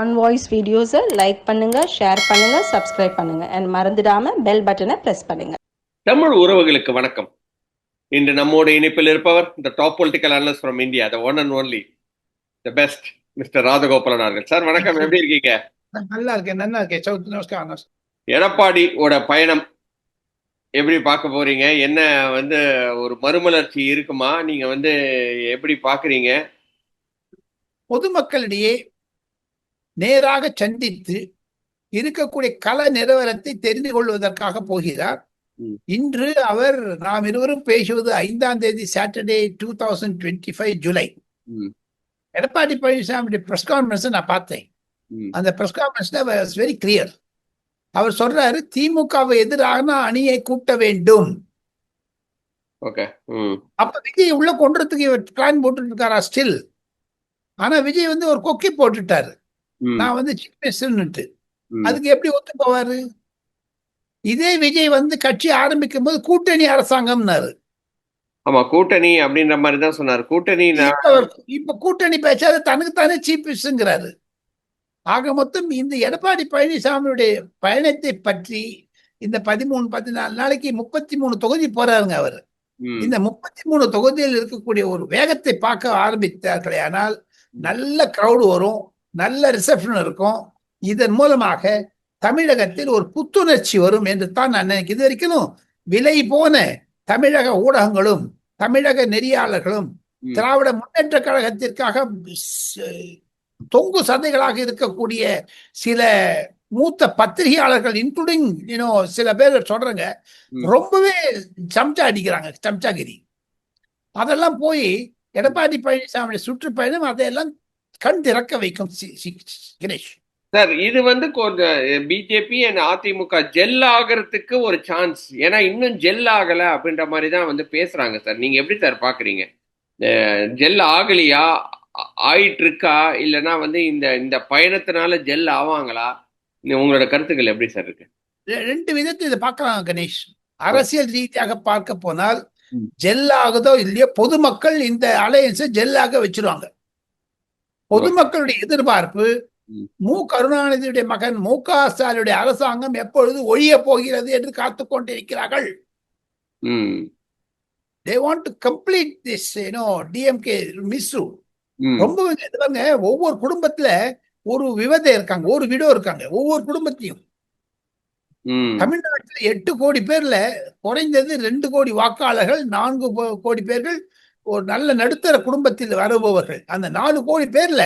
On voice வீடியோஸை like பண்ணுங்க share பண்ணுங்க சப்ஸ்கிரைப் பண்ணுங்க. அண்ட் மறந்துடாம பெல் பட்டனை பிரஸ் பண்ணுங்க. தமிழ் உறவுகளுக்கு வணக்கம். இன்று நம்மோட இணைப்பில் இருப்பவர் the top political analyst from India the one and only the best mister Rajagopalan அவர்கள். சார் வணக்கம். எப்படி இருக்கீங்க? நல்லா இருக்கேன். நல்லா இருக்கேன். சௌத் நமஸ்கார் நமஸ்கார் எடப்பாடியோட பயணம் எப்படி பார்க்க போறீங்க? என்ன வந்து ஒரு மறுமலர்ச்சி இருக்குமா? நீங்க வந்து எப்படி பாக்குறீங்க பொதுமக்களிடையே நேராக சந்தித்து இருக்கக்கூடிய கள நிலவரத்தை தெரிந்து கொள்வதற்காக போகிறார். இன்று அவர் நாம் இருவரும் பேசுவது ஐந்தாம் தேதி Saturday two thousand twenty five July Edappadi Palaniswami press conference நான் பார்த்தேன். அந்த பிரஸ் கான்ஃபரன்ஸ்ல வெரி கிளியர் அவர் சொல்றாரு திமுகவை எதிரான அணியை கூட்ட வேண்டும். அப்ப விஜய் உள்ள கொண்டுறதுக்கு இவர் பிளான் போட்டுட்டு இருக்காரா ஸ்டில் ஆனா விஜய் வந்து ஒரு கொக்கி போட்டுட்டாரு. நான் வந்து சீஃப் மினிஸ்டர்னுட்டு. அதுக்கு எப்படி ஒத்து போவாரு? இதே விஜய் வந்து கட்சி ஆரம்பிக்கும் போது கூட்டணி அரசாங்கம்னாரு. ஆமா கூட்டணி அப்படின்ற மாதிரி தான் சொன்னார். கூட்டணி இப்ப கூட்டணி பேச்சாத தனக்கு தானே சீஃப் மினிஸ்டர்ங்கிறாரு ஆக மொத்தம் இந்த எடப்பாடி பழனிசாமியுடைய பயணத்தை பற்றி இந்த பதிமூணு பதினாலு நாளைக்கு முப்பத்தி மூணு தொகுதி போறாருங்க அவர். இந்த முப்பத்தி மூணு தொகுதியில் இருக்கக்கூடிய ஒரு வேகத்தை பார்க்க ஆரம்பித்தார்களே ஆனால் நல்ல கிரவுடு வரும். நல்ல ரிசப்ஷன் இருக்கும் இதன் மூலமாக தமிழகத்தில் ஒரு புத்துணர்ச்சி வரும் என்று தான் நான் நினைக்கிறேன் இது வரைக்கும் விலை போன தமிழக ஊடகங்களும் தமிழக நெறியாளர்களும். திராவிட முன்னேற்ற கழகத்திற்காக தொங்கு சந்தைகளாக இருக்கக்கூடிய சில மூத்த பத்திரிகையாளர்கள் இன்க்ளூடிங் யூனோ சில பேர் சொல்றாங்க. ரொம்பவே சம்சா அடிக்கிறாங்க சம்சாகிரி அதெல்லாம் போய் எடப்பாடி பழனிசாமி சுற்றுப்பயணம் அதையெல்லாம் கண் திறக்க வைக்கும் கிரேஷ் சார் இது வந்து கொஞ்சம் பிஜேபி அண்ட் அதிமுக ஜெல் ஆகிறதுக்கு ஒரு சான்ஸ் ஏன்னா இன்னும் ஜெல் ஆகல அப்படின்ற மாதிரி தான் வந்து பேசுறாங்க சார். நீங்க எப்படி சார் பாக்குறீங்க? ஜெல் ஆகலையா? ஆயிட்டு இருக்கா இல்லைன்னா வந்து இந்த இந்த பயணத்தினால ஜெல் ஆவாங்களா? உங்களோட கருத்துக்கள் எப்படி சார் இருக்கு? ரெண்டு விதத்தை இதை பார்க்கலாம் கணேஷ். அரசியல் ரீதியாக பார்க்க போனால். ஜெல் ஆகுதோ இல்லையோ பொதுமக்கள் இந்த அலையன்ஸை ஜெல்லாக வச்சிருவாங்க. பொதுமக்களுடைய எதிர்பார்ப்பு ம். கருணாநிதியுடைய மகன் மு. க. ஸ்டாலினுடைய அரசாங்கம் எப்பொழுது ஒழிய போகிறது என்று காத்துக் கொண்டிருக்கிறார்கள்? They want to complete this you know DMK மிஸ்ரு ம். ரொம்ப பாருங்க ஒவ்வொரு குடும்பத்துல ஒரு விவதை இருக்காங்க ஒரு விடோ இருக்காங்க ஒவ்வொரு குடும்பத்தையும் தமிழ்நாட்டில் எட்டு கோடி பேர்ல குறைந்தது ரெண்டு கோடி வாக்காளர்கள் நான்கு கோடி பேர்கள் ஒரு நல்ல நடுத்தர குடும்பத்தில் வருபவர்கள். அந்த நாலு கோடி பேர்ல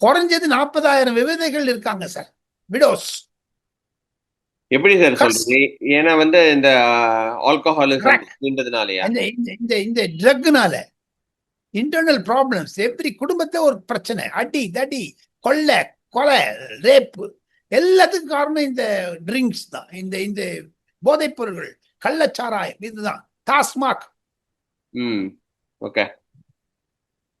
குறைஞ்சது நாற்பதாயிரம் விவதைகள் இருக்காங்க சார். விடோஸ் எப்படி சார் சொல்றீங்க? ஏன்னா வந்து இந்த ஆல்கஹாலிசம் Correct. அப்படின்றதுனாலயா? இந்த இந்த ட்ரக்னால இன்டர்னல் ப்ராப்ளம்ஸ் எப்படி குடும்பத்தை ஒரு பிரச்சனை? அடி தடி கொள்ளை கொலை ரேப்பு எல்லாத்துக்கும் காரணம் இந்த ட்ரிங்க்ஸ் தான். இந்த இந்த போதைப் பொருள்கள் கள்ளச்சாராயம். இதுதான். டாஸ்மாக் ஓகே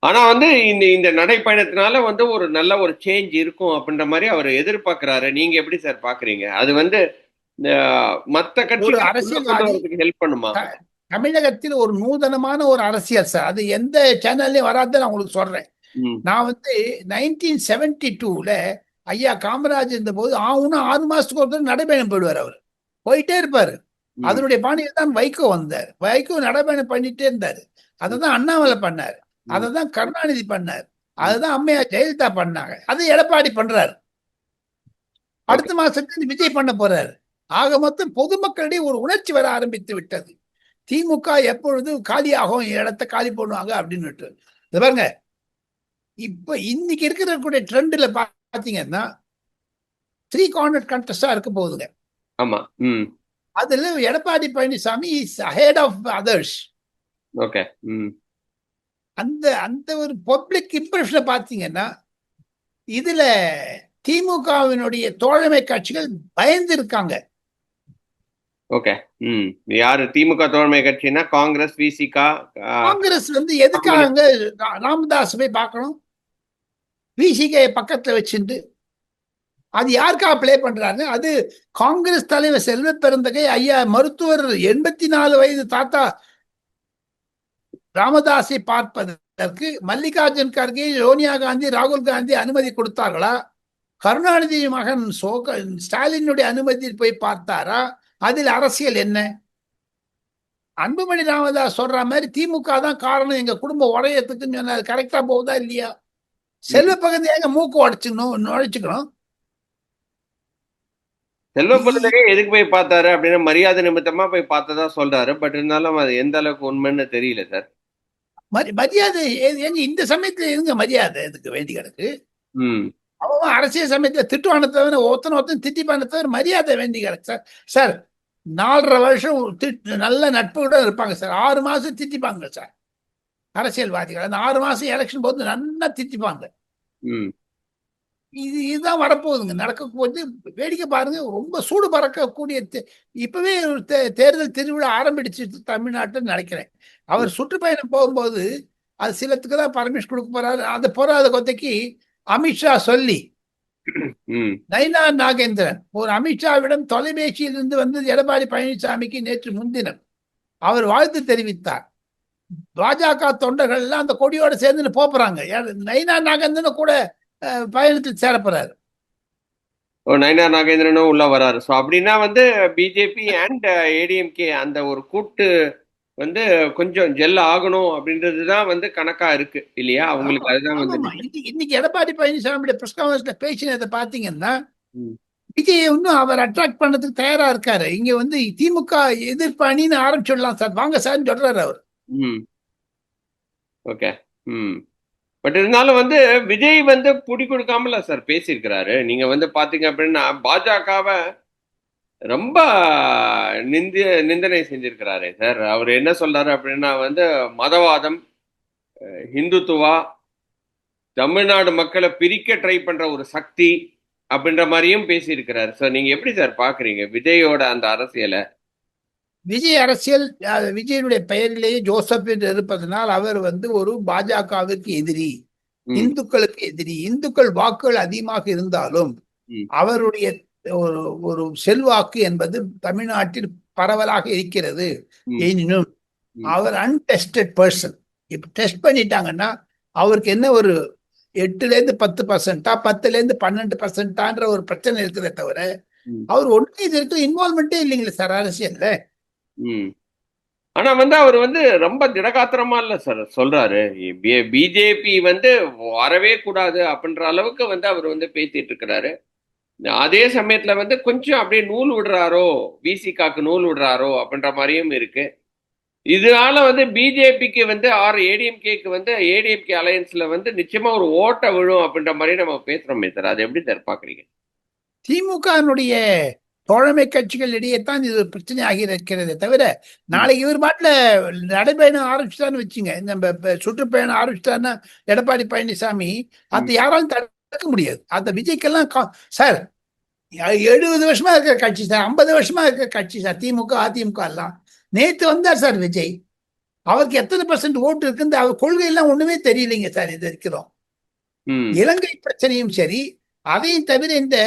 ஆனா வந்து இந்த இந்த நடைப்பயணத்தினால வந்து ஒரு நல்ல ஒரு சேஞ்ச் இருக்கும் அப்படின்ற மாதிரி அவர் எதிர்பார்க்கிறாரு. நீங்க எப்படி சார் பாக்குறீங்க? அது வந்து மத்த கட்சி ஹெல்ப் பண்ணுமா? தமிழகத்தில் ஒரு நூதனமான ஒரு அரசியல் சார் அது எந்த சேனல்லையும் வராது நான் உங்களுக்கு சொல்றேன். நான் வந்து நைன்டீன் செவன்டி டூல ஐயா காமராஜ் இருந்தபோது ஆவுனா ஆறு மாசத்துக்கு ஒரு தடவை நடைபயணம் போயிடுவார் அவர். போயிட்டே இருப்பாரு. அதனுடைய பாணியில் தான் வைகோ வந்தார். வைகோ நடைபயணம் பண்ணிட்டே இருந்தாரு. அதை தான் அண்ணாமலை பண்ணார். அதை தான் கருணாநிதி பண்ணார். அதுதான் அம்மையார் ஜெயலலிதா பண்ணாங்க. அது எடப்பாடி பண்றாரு. அடுத்த மாசத்துல விஜய் பண்ண போறாரு. ஆக மொத்தம் பொதுமக்களிடையே ஒரு உணர்ச்சி வர ஆரம்பித்து விட்டது. திமுக எப்பொழுது காலியாகும் இடத்த காலி பண்ணுவாங்க அப்படின்னு இது பாருங்க. இப்ப இன்னைக்கு இருக்கிற ட்ரெண்ட்ல பாத்தீங்கன்னா த்ரீ கார்னர் கண்டஸ்டா இருக்க போகுதுங்க. ஆமா. அதுல Edappadi Palaniswami is ahead of others okay hmm அந்த அந்த ஒரு பப்ளிக் இம்ப்ரெஷனை பார்த்தீங்கன்னா இதுல திமுகவினுடைய தோழமை கட்சிகள் பயந்து இருக்காங்க ஓகே ம் யாரு திமுக தோழமை கட்சினா காங்கிரஸ் விசிகா காங்கிரஸ் வந்து எதுக்காக ராமதாஸ் போய் பார்க்கணும்? விசிகே பக்கத்துல வச்சுட்டு அது யாருக்கா ப்ளே பண்றாங்க அது காங்கிரஸ் தலைவர் செல்வ பெருந்தகை ஐயா மருத்துவர் எண்பத்தி நாலு வயது தாத்தா ராமதாஸை பார்ப்பதற்கு மல்லிகார்ஜுன் கர்கே சோனியா காந்தி ராகுல் காந்தி அனுமதி கொடுத்தார்களா? கருணாநிதி மகன் சோக ஸ்டாலினுடைய அனுமதியில் போய் பார்த்தாரா? அதில் அரசியல் என்ன? அன்புமணி ராமதாஸ் சொல்ற மாதிரி திமுக தான் காரணம். எங்க குடும்பம் உடையத்துக்குன்னு சொன்னாரு கரெக்டா போகுதா இல்லையா? செல்வ பகுதி எங்க மூக்கு உடைச்சுக்கணும் நுழைச்சுக்கணும்? செல்வ பிள்ளையே எதுக்கு போய் பார்த்தாரு? அப்படின்னா மரியாதை நிமித்தமா போய் பார்த்ததா சொல்றாரு. பட் இருந்தாலும் அது எந்த அளவுக்கு உண்மைன்னு தெரியல சார். மரியாதை ஏங்க இந்த சமயத்துல எங்க மரியாதை? இதுக்கு வேண்டி கிடக்கு. அவன் அரசியல் சமயத்துல திட்டுவான தவிர ஒருத்தன் ஒருத்தன் திட்டிப்பான தவிர மரியாதை வேண்டி கிடக்கு. சார் சார் நாலரை வருஷம் திட்டு நல்ல நட்புடன் இருப்பாங்க சார். ஆறு மாசம் திட்டிப்பாங்க சார். அரசியல்வாதிகள். அந்த ஆறு மாசம் எலெக்ஷன் போது நல்லா திட்டிப்பாங்க. இது இதுதான் வரப்போகுதுங்க. நடக்க போது வேடிக்கை பாருங்க. ரொம்ப சூடு பறக்கக்கூடிய இப்பவே தேர்தல் திருவிழா ஆரம்பிச்சு தமிழ்நாட்டில் நினைக்கிறேன். அவர் சுற்றுப்பயணம் போகும்போது அது சிலத்துக்கு தான் பர்மிஷன் கொடுக்க போறாரு. அந்த போறாத கொத்தைக்கு அமித்ஷா சொல்லி நைனா நாகேந்திரன் ஒரு அமித்ஷாவிடம் தொலைபேசியில் இருந்து வந்தது எடப்பாடி பழனிசாமிக்கு நேற்று முன்தினம் அவர் வாழ்த்து தெரிவித்தார். பாஜக தொண்டர்கள் எல்லாம் அந்த கொடியோட சேர்ந்து போறாங்க. நைனா நாகேந்திரன் கூட பயணத்தில் சேரப்போறாரு ஓ நயனா நாகேந்திரனும் உள்ள வராரு. ஸோ அப்படின்னா வந்து பிஜேபி அண்ட் ஏடிஎம்கே அந்த ஒரு கூட்டு வந்து கொஞ்சம் ஜெல் ஆகணும் அப்படின்றது தான் வந்து கணக்கா இருக்கு இல்லையா? அவங்களுக்கு அதுதான் வந்து. இன்னைக்கு எடப்பாடி பழனிசாமியுடைய பிரஸ் கான்ஃபரன்ஸ்ல பேசினதை பாத்தீங்கன்னா. விஜய் இன்னும் அவர் அட்ராக்ட் பண்ணதுக்கு தயாரா இருக்காரு. இங்க வந்து திமுக எதிர்ப்பு அணின்னு ஆரம்பிச்சிடலாம் சார். வாங்க சார்னு சொல்றாரு அவர். ஓகே. ம். பட் இருந்தாலும் வந்து விஜய் வந்து பிடி கொடுக்காமல சார் பேசியிருக்கிறாரு. நீங்க வந்து பாத்தீங்க அப்படின்னா பாஜகவை ரொம்ப நிந்தி நிந்தனை செஞ்சிருக்கிறாரு சார். அவர் என்ன சொல்றாரு அப்படின்னா வந்து மதவாதம் ஹிந்துத்துவா தமிழ்நாடு மக்களை பிரிக்க ட்ரை பண்ற ஒரு சக்தி அப்படின்ற மாதிரியும் பேசியிருக்கிறாரு. சார் நீங்க எப்படி சார் பாக்குறீங்க? விஜயோட அந்த அரசியலை விஜய் அரசியல் விஜயனுடைய பெயரிலேயே ஜோசப் என்று இருப்பதனால் அவர் வந்து ஒரு பாஜகவிற்கு எதிரி இந்துக்களுக்கு எதிரி இந்துக்கள் வாக்குகள் அதிகமாக இருந்தாலும். அவருடைய ஒரு ஒரு செல்வாக்கு என்பது தமிழ்நாட்டில் பரவலாக இருக்கிறது. எனினும். அவர் அன்டெஸ்டட் பர்சன் இப்ப டெஸ்ட் பண்ணிட்டாங்கன்னா அவருக்கு என்ன ஒரு எட்டுல இருந்து பத்து பர்சன்டா பத்துல இருந்து பன்னெண்டு பர்சன்டான்ற ஒரு பிரச்சனை இருக்குதே தவிர. அவர் ஒன்றும் இது இருக்க இன்வால்மெண்ட்டே இல்லைங்களே சார் அரசியல்ல ஆனா வந்து அவர் வந்து ரொம்ப திடகாத்திரமா இல்ல சார் சொல்றாரு. பிஜேபி வந்து வரவே கூடாது அப்படின்ற அளவுக்கு வந்து அவர் வந்து பேசிட்டு இருக்கிறாரு. அதே சமயத்துல வந்து கொஞ்சம் அப்படியே நூல் விடுறாரோ விசிகாக்கு நூல் விடுறாரோ அப்படின்ற மாதிரியும் இருக்கு. இதனால வந்து பிஜேபிக்கு வந்து ஆர் ஏடிஎம்கேக்கு வந்து ஏடிஎம்கே அலையன்ஸ்ல வந்து நிச்சயமா ஒரு ஓட்ட விழும் அப்படின்ற மாதிரி நம்ம பேசுறோமே சார். அது எப்படி சார் பாக்குறீங்க? திமுகனுடைய தோழமை கட்சிகள் இடையே தான் இது ஒரு பிரச்சனையாகி இருக்கிறதே தவிர நாளைக்கு இவர் பாட்டில் நடைபயணம் ஆரம்பிச்சுட்டான்னு வச்சுங்க. நம்ம சுற்றுப்பயணம் ஆரம்பிச்சுட்டான்னா எடப்பாடி பழனிசாமி அது யாராலும் தடுக்க முடியாது. அந்த விஜய்க்கெல்லாம் சார் எழுபது வருஷமா இருக்கிற கட்சி சார் ஐம்பது வருஷமா இருக்கிற கட்சி சார் திமுக அதிமுக எல்லாம். நேத்து வந்தார் சார் விஜய். அவருக்கு எத்தனை பர்சன்ட் ஓட்டு இருக்குன்னு அவர் கொள்கையெல்லாம் ஒண்ணுமே தெரியலைங்க சார் இது இருக்கிறோம் இலங்கை பிரச்சனையும் சரி அதையும் தவிர இந்த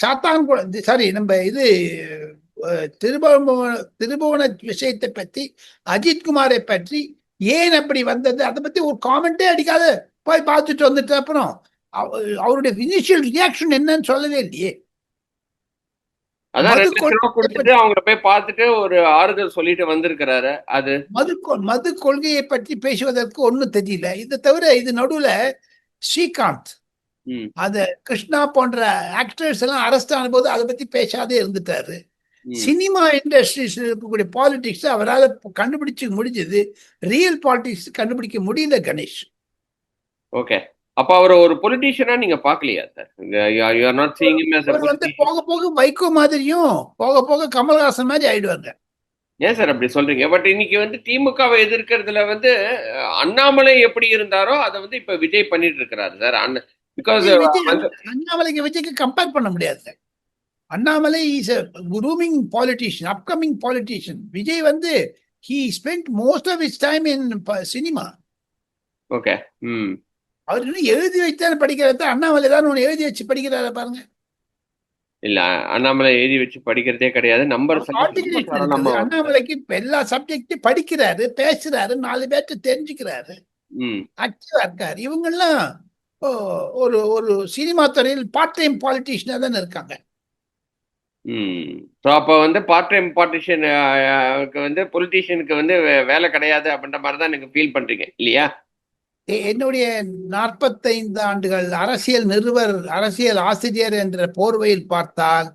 சாத்தான்குளம் சாரி நம்ம இது திருபுவன திருபுவன விஷயத்தை பற்றி அஜித்குமாரை பற்றி ஏன் அப்படி வந்தது? அதை பத்தி ஒரு காமெண்டே அடிக்காத. போய் பார்த்துட்டு வந்துட்டு அப்புறம் அவ- அவருடைய இனிஷியல் ரியாக்ஷன் என்னன்னு சொல்லவே இல்லையே. அவங்கள போய் பார்த்துட்டு ஒரு ஆறுதல் சொல்லிட்டு வந்திருக்கிறாரு. அது மது மது கொள்கையை பற்றி பேசுவதற்கு ஒண்ணும் தெரியல. இது தவிர இது நடுவுல ஸ்ரீகாந்த். அது கிருஷ்ணா போன்ற ஆக்டர்ஸ் எல்லாம் அரெஸ்ட் ஆன போது அதை பத்தி பேசாதே இருந்துட்டாரு. சினிமா இண்டஸ்ட்ரீஸ்ல இருக்கக்கூடிய பாலிடிக்ஸ் அவரால் கண்டுபிடிச்சு முடிஞ்சது. ரியல் பாலிடிக்ஸ் கண்டுபிடிக்க முடியல கணேஷ். ஓகே அப்ப அவர் ஒரு பொலிட்டீஷியனா நீங்க பாக்கலையா sir you are not seeing him அவர் வந்து போக போக வைகோ மாதிரியும் போக போக கமல்ஹாசன் மாதிரி ஆயிடுவாங்க. ஏன் சார் அப்படி சொல்றீங்க? பட் இன்னைக்கு வந்து திமுகவை எதிர்க்கிறதுல வந்து அண்ணாமலை எப்படி இருந்தாரோ அதை வந்து இப்ப விஜய் பண்ணிட்டு இருக்கிறாரு சார் பிகாஸ் விஜய் அண்ணாமலைக்கு விஜய்க்கு கம்பேர் பண்ண முடியாது Annamalai is grooming politician upcoming politician Vijay வந்து he spend most of his time in cinema okay hmm அவர் இன்னும் எழுதி வைத்தானே படிக்கிறத அண்ணாமலை தான் ஒன்று எழுதி வச்சு படிக்கிறாரு பாருங்க. இல்ல அண்ணாமலை எழுதி வச்சு படிக்கிறதே கிடையாது. நம்பர். அண்ணாமலைக்கு எல்லா சப்ஜெக்டையும் படிக்கிறாரு பேசுறாரு நாலு பேர்ட்ட தெரிஞ்சுக்கிறாரு. ஆக்டிவா இருக்காரு. இவங்கெல்லாம் ஓ, ஒரு ஒரு சினிமா துறையில் பார்ட் டைம் பாலிட்டிஷியனாக தானே இருக்காங்க. அப்போ வந்து பார்ட் டைம் பார்ட்டிஷன் வந்து பொலிட்டீஷியனுக்கு வந்து வேலை கிடையாது அப்படின்ற மாதிரி தான் நீங்கள் ஃபீல் பண்ணுறீங்க இல்லையா? என்னுடைய நாற்பத்தைந்து ஆண்டுகள் அரசியல் நிறுவர் அரசியல் ஆசிரியர் என்ற போர்வையில் பார்த்தால்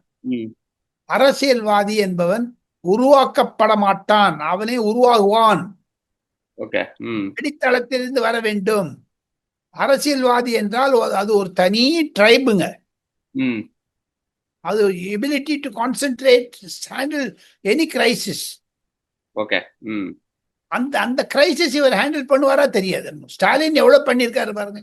அரசியல்வாதி என்பவன் உருவாக்கப்பட மாட்டான். அவனே உருவாகுவான். அடித்தளத்திலிருந்து வர வேண்டும். அரசியல்வாதி என்றால் அது ஒரு தனி ட்ரைபுங்க அது ability to concentrate handle any crisis okay அந்த அந்த கிரைசிஸ் இவர் ஹேண்டில் பண்ணுவாரா தெரியாது. ஸ்டாலின் எவ்வளவு பண்ணியிருக்காரு பாருங்க.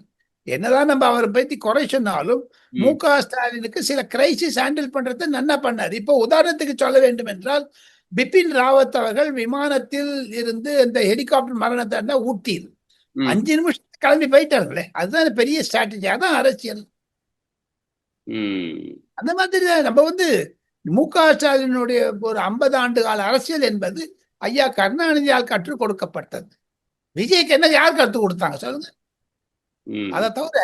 என்னதான் நம்ம அவரை பத்தி குறை சொன்னாலும் ம். க ஸ்டாலினுக்கு சில கிரைசிஸ் ஹேண்டில் பண்றதை நன்னா பண்ணார். இப்போ உதாரணத்துக்கு சொல்ல வேண்டும் என்றால் பிபின் ராவத் அவர்கள் விமானத்தில் இருந்து அந்த ஹெலிகாப்டர் மரணத்தை இருந்தா ஊட்டி ம். அஞ்சு நிமிஷம் கிளம்பி போயிட்டாங்களே. அதுதான் பெரிய ஸ்ட்ராட்டஜி அதான் அரசியல். அந்த மாதிரி தான். நம்ம வந்து மு க ஸ்டாலினுடைய ஒரு ஐம்பது ஆண்டு கால அரசியல் என்பது ஐயா கருணாநிதியால் கற்றுக் கொடுக்கப்பட்டது. விஜய்க்கு என்ன யார் கற்றுக் கொடுத்தாங்க சொல்லுங்க. அதை தவிர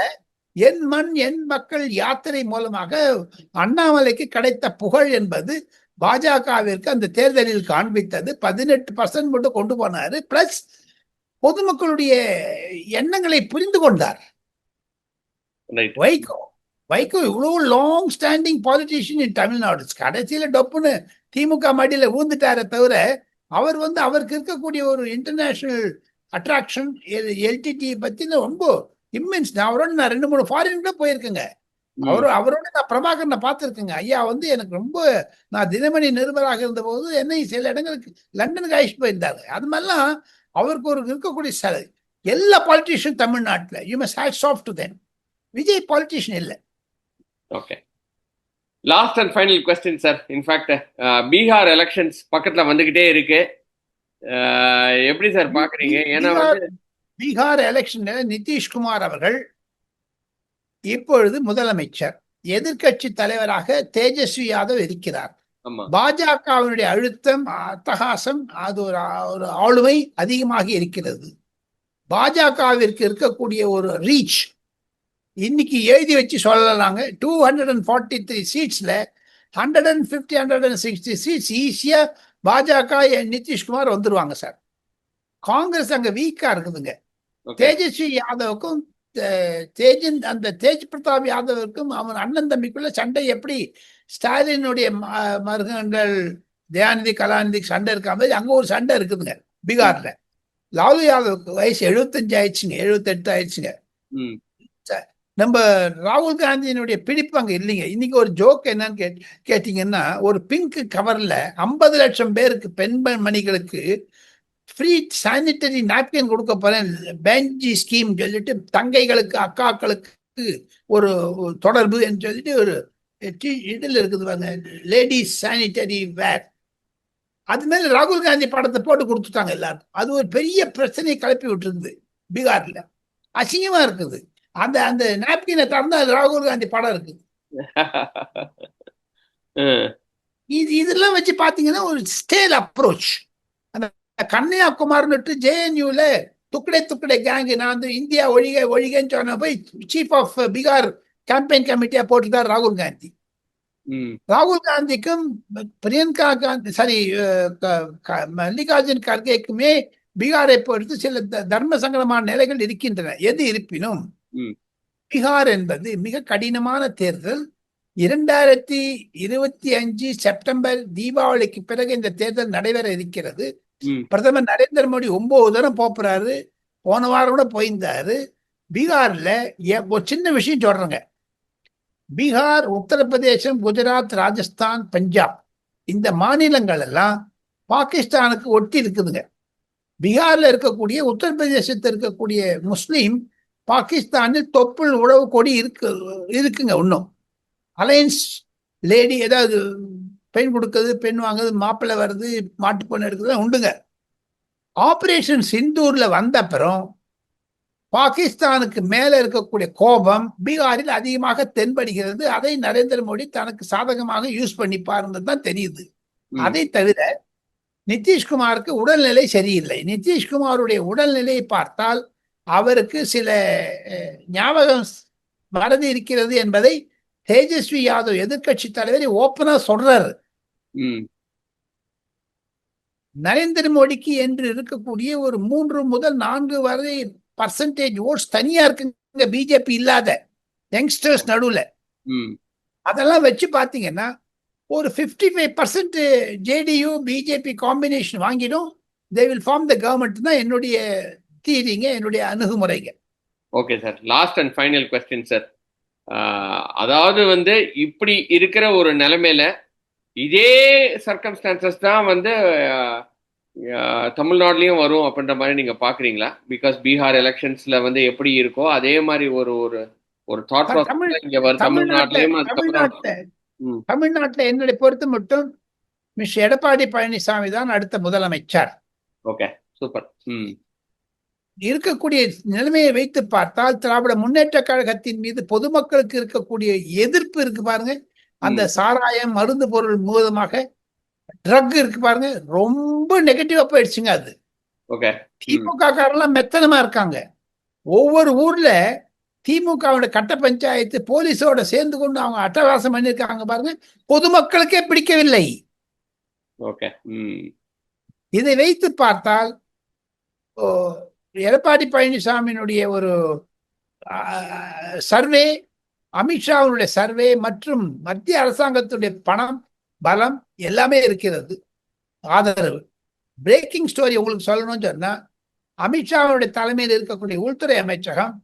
என் மண் என் மக்கள் யாத்திரை மூலமாக அண்ணாமலைக்கு கிடைத்த புகழ் என்பது பாஜகவிற்கு அந்த தேர்தலில் காண்பித்தது. பதினெட்டு பர்சன்ட் மட்டும் கொண்டு போனாரு. பிளஸ் பொதுமக்களுடைய எண்ணங்களை புரிந்து கொண்டார். வைகோ வைகோ இவ்வளவு long standing politician in Tamil Nadu கடைசியில டொப்புன்னு திமுக மடியில ஊந்துட்டாரே தவிர அவர் வந்து அவருக்கு இருக்கக்கூடிய ஒரு இன்டர்நேஷனல் அட்ராக்ஷன் எல்டிடி பத்தின ரொம்ப இம்மென்ஸ் நான் அவரோட நான் ரெண்டு மூணு ஃபாரின் கூட போயிருக்கேங்க. அவரு அவரோட நான் பிரபாகரனை பார்த்துருக்கேங்க. ஐயா வந்து எனக்கு ரொம்ப நான் தினமணி நிருபராக இருந்தபோது என்னை சில இடங்களுக்கு லண்டனுக்கு அழைச்சிட்டு போயிருந்தாரு. அது மாதிரிலாம் அவருக்கு ஒரு இருக்கக்கூடிய சில எல்லா பாலிட்டிஷியன் தமிழ்நாட்டில் you must had soft to then Vijay politician இல்லை. Okay last and final question sir in fact Bihar elections பக்கத்துல வந்துகிட்டே இருக்கு. Uh, எப்படி சார் பாக்குறீங்க ஏன்னா பீகார் எலெக்ஷன்ல நிதிஷ்குமார் அவர்கள் இப்பொழுது முதலமைச்சர். எதிர்க்கட்சி தலைவராக தேஜஸ்வி யாதவ் இருக்கிறார். பாஜகவினுடைய அழுத்தம் அட்டகாசம் அது ஒரு ஒரு ஆளுமை அதிகமாக இருக்கிறது. பாஜகவிற்கு இருக்கக்கூடிய ஒரு ரீச் இன்னைக்கு எழுதி வச்சு சொல்லலாங்க two hundred and forty three சீட்ஸ்ல hundred and fifty hundred and sixty seats ஈஸியா பாஜக நிதிஷ்குமார் வந்துருவாங்க சார். காங்கிரஸ் அங்க வீக்கா இருக்குதுங்க. தேஜஸ்வி யாதவுக்கும் தேஜன் அந்த தேஜ் பிரதாப் யாதவுக்கும் அவன் அண்ணன் தம்பிக்குள்ள சண்டை எப்படி ஸ்டாலினுடைய ம- மருகன்கள் தயாநிதி கலாநிதி சண்டை இருக்கா? மாதிரி அங்க ஒரு சண்டை இருக்குதுங்க பீகார்ல. லாலு யாதவுக்கு வயசு எழுபத்தஞ்சு ஆயிடுச்சுங்க எழுபத்தெட்டு ஆயிடுச்சுங்க. நம்ம ராகுல் காந்தியினுடைய பிடிப்பு அங்க இல்லைங்க. இன்னைக்கு ஒரு ஜோக் என்னன்னு கேட் கேட்டீங்கன்னா ஒரு பிங்க் கவர்ல ஐம்பது லட்சம் பேருக்கு பெண் மணிகளுக்கு ஃப்ரீ சானிட்டரி நாப்கின் கொடுக்க போறேன் பேஞ்சி ஸ்கீம் சொல்லிட்டு தங்கைகளுக்கு அக்காக்களுக்கு ஒரு தொடர்பு என்று சொல்லிட்டு ஒரு இதுல இருக்குது பாருங்க லேடிஸ் சானிட்டரி வேர் அது மேல ராகுல் காந்தி படத்தை போட்டு கொடுத்துட்டாங்க எல்லாரும் அது ஒரு பெரிய பிரச்சனையை கிளப்பி விட்டுருது பீகார்ல. அசிங்கமா இருக்குது. அந்த அந்த நாப்கினை திறந்தா அது ராகுல் காந்தி படம் இருக்குது இது இதெல்லாம் வச்சு பாத்தீங்கன்னா ஒரு ஸ்டேல் அப்ரோச் அந்த கன்னியாகுமார்னுட்டு ஜேஎன்யூல துக்கடை துக்கடை கேங் நான் வந்து இந்தியா ஒழிக ஒழிகன்னு சொன்ன போய் சீஃப் ஆஃப் பீகார் கேம்பெயின் கமிட்டியா போட்டுட்டார் ராகுல் காந்தி. ராகுல் காந்திக்கும் பிரியங்கா காந்தி சாரி மல்லிகார்ஜுன் கர்கேக்குமே பீகாரை பொறுத்து சில தர்ம சங்கடமான நிலைகள் இருக்கின்றன. எது இருப்பினும். பீகார் என்பது மிக கடினமான தேர்தல். இரண்டாயிரத்தி இருபத்தி அஞ்சு செப்டம்பர் தீபாவளிக்கு பிறகு இந்த தேர்தல் நடைபெற இருக்கிறது. பிரதமர் நரேந்திர மோடி ஒன்பது தரம் போப்புறாரு. போன வாரம் கூட போயிருந்தாரு. பீகார்ல ஒரு சின்ன விஷயம் சொல்றேங்க. பீகார் உத்தரப்பிரதேசம் குஜராத் ராஜஸ்தான் பஞ்சாப். இந்த மாநிலங்கள் எல்லாம் பாகிஸ்தானுக்கு ஒட்டி இருக்குதுங்க. பீகார்ல இருக்கக்கூடிய உத்தரப்பிரதேசத்தில் இருக்கக்கூடிய முஸ்லீம் பாகிஸ்தானில் தொப்புள் உழவு கொடி இருக்கு இருக்குங்க இன்னும். அலையன்ஸ் லேடி ஏதாவது பெண் கொடுக்குறது பெண் வாங்குறது மாப்பிள்ளை வருது மாட்டு பொண்ணு எடுக்குறது உண்டுங்க. ஆப்ரேஷன் சிந்தூரில் வந்த அப்புறம் பாகிஸ்தானுக்கு மேல இருக்கக்கூடிய கோபம் பீகாரில் அதிகமாக தென்படுகிறது. அதை நரேந்திர மோடி தனக்கு சாதகமாக யூஸ் பண்ணிப்பாருன்னு தான் தெரியுது. அதை தவிர நிதிஷ்குமாருக்கு உடல்நிலை சரியில்லை. நிதிஷ்குமாருடைய உடல்நிலையை பார்த்தால் அவருக்கு சில ஞாபகம் மறதி இருக்கிறது என்பதை தேஜஸ்வி யாதவ் எதிர்க்கட்சி தலைவர் ஓப்பனா சொல்றாரு. நரேந்திர மோடிக்கு என்று இருக்கக்கூடிய ஒரு மூன்று முதல் நான்கு வரை பர்சன்டேஜ் ஓட்ஸ் தனியா இருக்குங்க பிஜேபி இல்லாத. யங்ஸ்டர்ஸ் நடுவுல. அதெல்லாம் வச்சு பார்த்தீங்கன்னா ஒரு fifty five percent JDU BJP combination வாங்கிடும். They will form the government தான் என்னுடைய தீரிங்க என்னுடைய அணுகுமுறைங்க. Okay sir last and final question sir அதாவது வந்து இப்படி இருக்கிற ஒரு நிலைமையில இதே சர்க்கம்ஸ்டான்சஸ் தான் வந்து தமிழ்நாட்டுலயும் வரும் அப்படின்ற மாதிரி நீங்க பாக்குறீங்களா? பிகாஸ் பீகார் எலெக்ஷன்ஸ்ல வந்து எப்படி இருக்கோ அதே மாதிரி ஒரு ஒரு ஒரு தாட் இங்க வரும். தமிழ்நாட்டிலயும் தமிழ்நாட்டில் அதுக்கப்புறம் தமிழ்நாட்டில் பொறுத்து மட்டும் மிஸ் எடப்பாடி பழனிசாமி தான் அடுத்த முதலமைச்சர். ஓகே சூப்பர் ம். இருக்கக்கூடிய நிலைமையை வைத்து பார்த்தால் திராவிட முன்னேற்ற கழகத்தின் மீது பொதுமக்களுக்கு இருக்கக்கூடிய எதிர்ப்பு இருக்கு பாருங்க. அந்த சாராயம் மருந்து பொருள் மூலமாக ட்ரக் இருக்கு பாருங்க. ரொம்ப நெகட்டிவா போயிடுச்சுங்க அது. ஓகே திமுக காரெல்லாம் மெத்தனமா இருக்காங்க. ஒவ்வொரு ஊர்ல திமுகவோட கட்ட பஞ்சாயத்து போலீஸோட சேர்ந்து கொண்டு அவங்க அட்டகாசம் பண்ணியிருக்காங்க பாருங்க. பொதுமக்களுக்கே பிடிக்கவில்லை. இதை வைத்து பார்த்தால் எடப்பாடி பழனிசாமியினுடைய ஒரு சர்வே அமித்ஷாவினுடைய சர்வே மற்றும் மத்திய அரசாங்கத்துடைய பணம் பலம் எல்லாமே இருக்கிறது. ஆதரவு. பிரேக்கிங் ஸ்டோரி உங்களுக்கு சொல்லணும்னு சொன்னா அமித்ஷாவுடைய தலைமையில் இருக்கக்கூடிய உள்துறை அமைச்சகம்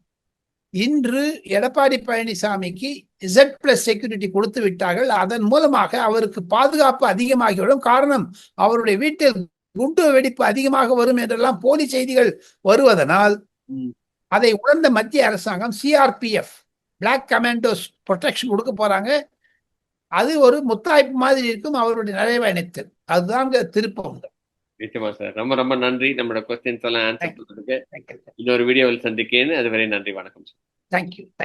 இன்று எடப்பாடி பழனிசாமிக்கு இசட் பிளஸ் செக்யூரிட்டி கொடுத்து விட்டார்கள். அதன் மூலமாக அவருக்கு பாதுகாப்பு அதிகமாகிவிடும். காரணம் அவருடைய வீட்டில் குண்டு வெடிப்பு அதிகமாக வரும் என்றெல்லாம் போலி செய்திகள் வருவதனால். அதை உணர்ந்த மத்திய அரசாங்கம் சிஆர்பிஎஃப் பிளாக் கமாண்டோஸ் ப்ரொடெக்ஷன் கொடுக்க போறாங்க. அது ஒரு முத்தாய்ப்பு மாதிரி இருக்கும் அவருடைய நடைபயணத்தில் அதுதான் திருப்பம் நிச்சயமா சார். ரொம்ப ரொம்ப நன்றி. நம்மளோட கொஸ்டின்ஸ் எல்லாம் ஆன்சர் பண்ணதுக்கு. இன்னொரு வீடியோவில் சந்திக்கேன்னு அதுவரை நன்றி வணக்கம் சார். Thank you thank you